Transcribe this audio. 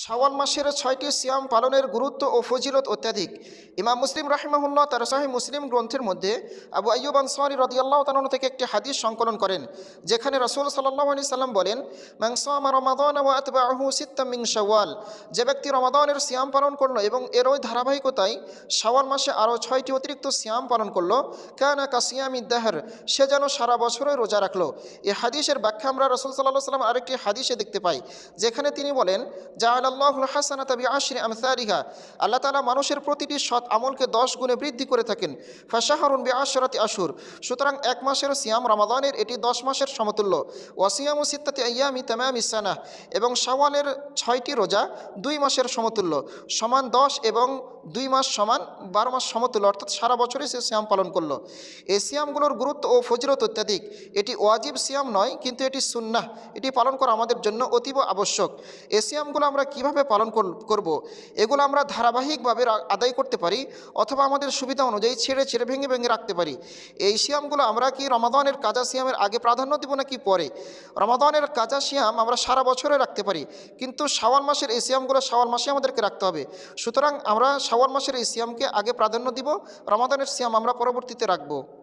শাওয়াল মাসের ছয়টি সিয়াম পালনের গুরুত্ব ও ফজিলত অত্যাধিক। ইমাম মুসলিম রাহিমাহুল্লাহ তার সাহি মুসলিম গ্রন্থের মধ্যে আবু আইয়ুব আনসারি রদিয়াল্লাহ তালন থেকে একটি হাদিস সংকলন করেন, যেখানে রসুল সাল্লাহ আলি সাল্লাম বলেন মাংসামা রমাদান আতবাহু সিত্তাম শাওয়াল। যে ব্যক্তি রমাদানের সিয়াম পালন করল এবং এর ওই ধারাবাহিকতায় শাওয়াল মাসে আরও ছয়টি অতিরিক্ত সিয়াম পালন করল, কানা কাসিয়াম ইদ্দাহর সে যেন সারা বছরই রোজা রাখল। এই হাদিসের ব্যাখ্যা আমরা রসুল সাল্লাহ সাল্লাম আরেকটি হাদিসে দেখতে পাই, যেখানে তিনি বলেন, যা আল্লাহ তালা মানুষের প্রতিটি সৎ আমলকে দশ গুণে বৃদ্ধি করে থাকেন। ফাশাহরুন বি আশরাতি আশুর। সুতরাং এক মাসের সিয়াম রমাদানের এটি দশ মাসের সমতুল্য। ওয়াসিয়াম ও সিত্তাতি আয়ামি তামাম ইসানা এবং শাওয়ালের ছয়টি রোজা দুই মাসের সমতুল্য। সমান দশ এবং দুই মাস সমান বারো মাস সমতুল্য। অর্থাৎ সারা বছরই সে সিয়াম পালন করল। এই সিয়ামগুলোর গুরুত্ব ও ফজিলত অত্যাধিক। এটি ওয়াজিব সিয়াম নয়, কিন্তু এটি সুন্নাহ। এটি পালন করা আমাদের জন্য অতীব আবশ্যক। এই সিয়ামগুলো আমরা কীভাবে পালন কর- করব। এগুলো আমরা ধারাবাহিকভাবে আদায় করতে পারি অথবা আমাদের সুবিধা অনুযায়ী ছেড়ে ছেড়ে ভেঙে ভেঙে রাখতে পারি। এই সিয়ামগুলো আমরা কি রমাদানের কাজা সিয়ামের আগে প্রাধান্য দিব নাকি পরে? রমাদানের কাজা সিয়াম আমরা সারা বছরে রাখতে পারি, কিন্তু শাওয়াল মাসের এই সিয়ামগুলো শাওয়াল মাসে আমাদেরকে রাখতে হবে। সুতরাং আমরা শাওয়াল মাসের এই সিয়ামকে আগে প্রাধান্য দিব, রমাদানের সিয়াম আমরা পরবর্তীতে রাখব।